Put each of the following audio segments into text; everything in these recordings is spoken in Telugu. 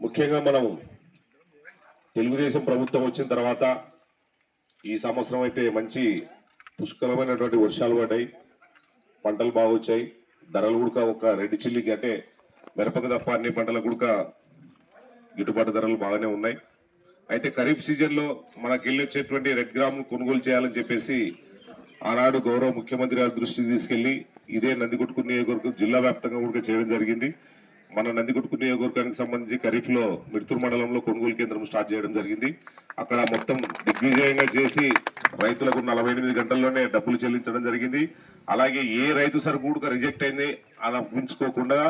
ముఖ్యంగా మనం తెలుగుదేశం ప్రభుత్వం వచ్చిన తర్వాత ఈ సంవత్సరం అయితే మంచి పుష్కలమైనటువంటి వర్షాలు పడ్డాయి. పంటలు బాగా వచ్చాయి. ధరలు కూడా ఒక రెడ్డి చిల్లికి అంటే మిరపకు తప్ప అన్ని పంటలకు కూడా గిట్టుబాటు ధరలు బాగానే ఉన్నాయి. అయితే ఖరీఫ్ సీజన్లో మనకి వెళ్ళి వచ్చేటువంటి రెడ్ గ్రామ్ కొనుగోలు చేయాలని చెప్పేసి ఆనాడు గౌరవ ముఖ్యమంత్రి గారి దృష్టికి తీసుకెళ్ళి ఇదే నందికొట్కు నియోజకవర్గం జిల్లా వ్యాప్తంగా కూడా చేయడం జరిగింది. మన నందికొట్కు నియోజకవర్గానికి సంబంధించి ఖరీఫ్లో మిడుతూరు మండలంలో కొనుగోలు కేంద్రం స్టార్ట్ చేయడం జరిగింది. అక్కడ మొత్తం దిగ్విజయంగా చేసి రైతులకు నలభై ఎనిమిది గంటల్లోనే డబ్బులు చెల్లించడం జరిగింది. అలాగే ఏ రైతు సరుకు కూడా రిజెక్ట్ అయింది అలా ఉంచుకోకుండా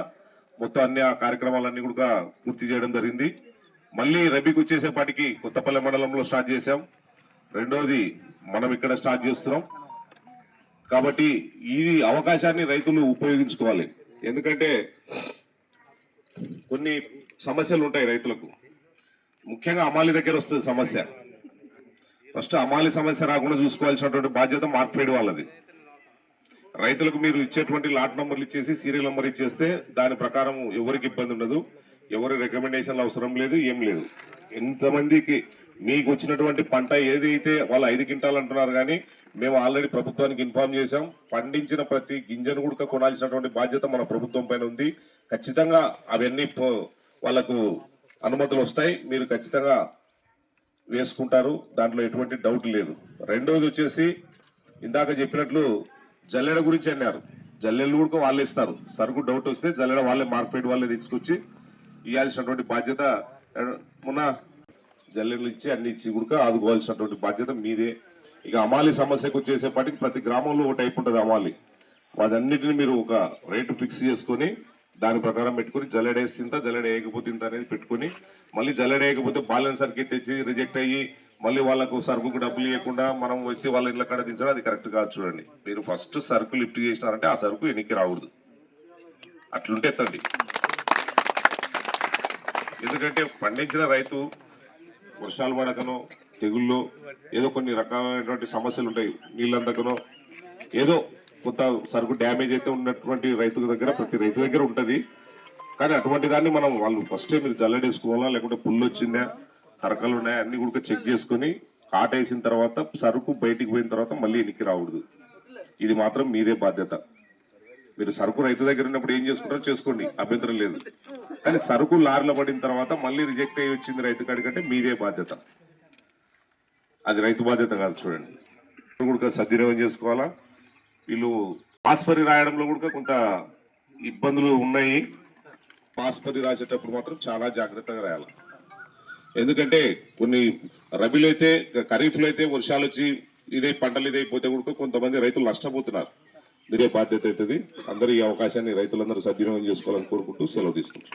మొత్తం అన్ని ఆ కార్యక్రమాలన్నీ కూడా పూర్తి చేయడం జరిగింది. మళ్ళీ రబీకి వచ్చేసేపాటికి కొత్తపల్లి మండలంలో స్టార్ట్ చేసాం రెండోది మనం ఇక్కడ స్టార్ట్ చేస్తున్నాం. కాబట్టి ఈ అవకాశాన్ని రైతులు ఉపయోగించుకోవాలి. ఎందుకంటే కొన్ని సమస్యలు ఉంటాయి రైతులకు. ముఖ్యంగా అమాలి దగ్గర వస్తుంది సమస్య. ఫస్ట్ అమాలి సమస్య రాకుండా చూసుకోవాల్సినటువంటి బాధ్యత మార్కెట్ వాళ్ళది. రైతులకు మీరు ఇచ్చేటువంటి లాట్ నంబర్లు ఇచ్చేసి సీరియల్ నంబర్ ఇచ్చేస్తే దాని ప్రకారం ఎవరికి ఇబ్బంది ఉండదు. ఎవరి రికమెండేషన్లు అవసరం లేదు ఏం లేదు. ఎంతమందికి మీకు వచ్చినటువంటి పంట ఏదైతే వాళ్ళు ఐదు క్వింటాలు అంటున్నారు కానీ మేము ఆల్రెడీ ప్రభుత్వానికి ఇన్ఫార్మ్ చేశాం. పండించిన ప్రతి గింజను కూడా కొనాల్సినటువంటి బాధ్యత మన ప్రభుత్వం పైన ఉంది. ఖచ్చితంగా అవన్నీ పో- వాళ్ళకు అనుమతులు వస్తాయి. మీరు ఖచ్చితంగా వేసుకుంటారు. దాంట్లో ఎటువంటి డౌట్ లేదు. రెండోది వచ్చేసి ఇందాక చెప్పినట్లు జల్లెడ గురించి అన్నారు. జల్లెళ్ళు కూడా వాళ్ళే ఇస్తారు. సరుకు డౌట్ వస్తే జల్లెడ వాళ్ళే మార్కెట్ వాళ్ళే తీసుకొచ్చి ఇవ్వాల్సినటువంటి బాధ్యత మొన్న జల్లెళ్ళు ఇచ్చి అన్ని ఇచ్చి కూడా ఆదుకోవాల్సినటువంటి బాధ్యత మీదే. ఇక అమాలి సమస్యకు వచ్చేసేపాటికి ప్రతి గ్రామంలో ఒక టైప్ ఉంటుంది అమాలి. వాటన్నిటిని మీరు ఒక రేటు ఫిక్స్ చేసుకొని దాని ప్రకారం పెట్టుకొని జల్లెడేసి తింటా జల్లెడ వేయకపోతే ఇంత అనేది పెట్టుకొని మళ్ళీ జల్లెడేయకపోతే వేయకపోతే సర్కిట్ తెచ్చి రిజెక్ట్ అయ్యి మళ్ళీ వాళ్ళకు సరుకుకు డబ్బులు ఇవ్వకుండా మనం వచ్చి వాళ్ళ ఇళ్ళ కాడ దించడం అది కరెక్ట్ కాదు చూడండి. మీరు ఫస్ట్ సరుకు లిఫ్ట్ చేసినారంటే ఆ సరుకు వెనక్కి రాకూడదు. అట్లుంటే ఎత్తండి. ఎందుకంటే పండించిన రైతు వర్షాలు పడకనో తెగుళ్ళు ఏదో కొన్ని రకాలైనటువంటి సమస్యలు ఉంటాయి. నీళ్ళందకనో ఏదో కొంత సరుకు డ్యామేజ్ అయితే ఉన్నటువంటి రైతు దగ్గర ప్రతి రైతు దగ్గర ఉంటుంది. కానీ అటువంటి దాన్ని మనం వాళ్ళు ఫస్ట్ మీరు జల్లడేసుకోవాలా లేకుంటే పుల్లు వచ్చిందా తరకలు ఉన్నాయా అన్ని కూడా చెక్ చేసుకుని కాటేసిన తర్వాత సరుకు బయటికి పోయిన తర్వాత మళ్ళీ ఎనికి రాకూడదు. ఇది మాత్రం మీదే బాధ్యత. మీరు సరుకు రైతు దగ్గర ఉన్నప్పుడు ఏం చేసుకుంటారో చేసుకోండి అభ్యంతరం లేదు. కానీ సరుకు లారీలో పడిన తర్వాత మళ్ళీ రిజెక్ట్ అయ్యి వచ్చింది రైతు కాడికంటే మీదే బాధ్యత. అది రైతు బాధ్యత కాదు చూడండి. ఇప్పుడు కూడా సద్వినియోగం చేసుకోవాలా? వీళ్ళు పాస్పరి రాయడంలో కూడా కొంత ఇబ్బందులు ఉన్నాయి. పాస్పరి రాసేటప్పుడు మాత్రం చాలా జాగ్రత్తగా రాయాలి. ఎందుకంటే కొన్ని రబీలో అయితే ఖరీఫ్లో అయితే వర్షాలు వచ్చి ఇదే పంటలు ఇదే కూడా కొంతమంది రైతులు నష్టపోతున్నారు. మీరే బాధ్యత అవుతుంది. అందరూ ఈ అవకాశాన్ని రైతులందరూ సద్వినియోగం చేసుకోవాలని కోరుకుంటూ సెలవు తీసుకుంటారు